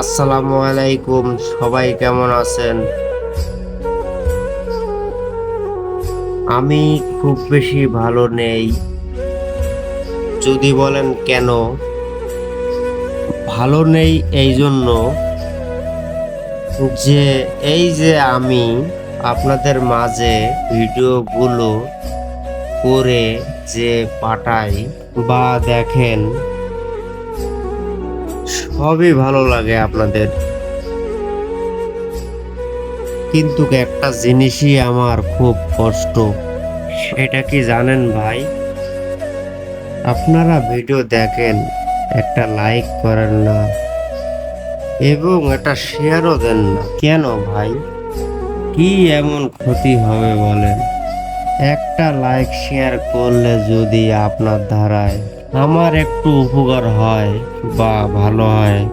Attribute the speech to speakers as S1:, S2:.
S1: আসসালামু আলাইকুম, সবাই কেমন আছেন? আমি খুব বেশি ভালো নেই। যদি বলেন কেন? ভালো নেই এই জন্য যে এই যে আমি আপনাদের মাঝে ভিডিওগুলো করে যে পাঠাই বা দেখেন সবই ভালো লাগে আপনাদের। কিন্তু একটা জিনিসই আমার খুব কষ্ট। সেটা কি জানেন ভাই? আপনারা ভিডিও দেখেন, একটা লাইক করেন না, এবং একটা শেয়ারও দেন না। কেন ভাই? কি এমন ক্ষতি হবে বলেন? একটা লাইক শেয়ার করলে যদি আপনার ধারায় আমার একটু উপকার হয় বা ভালো হয়।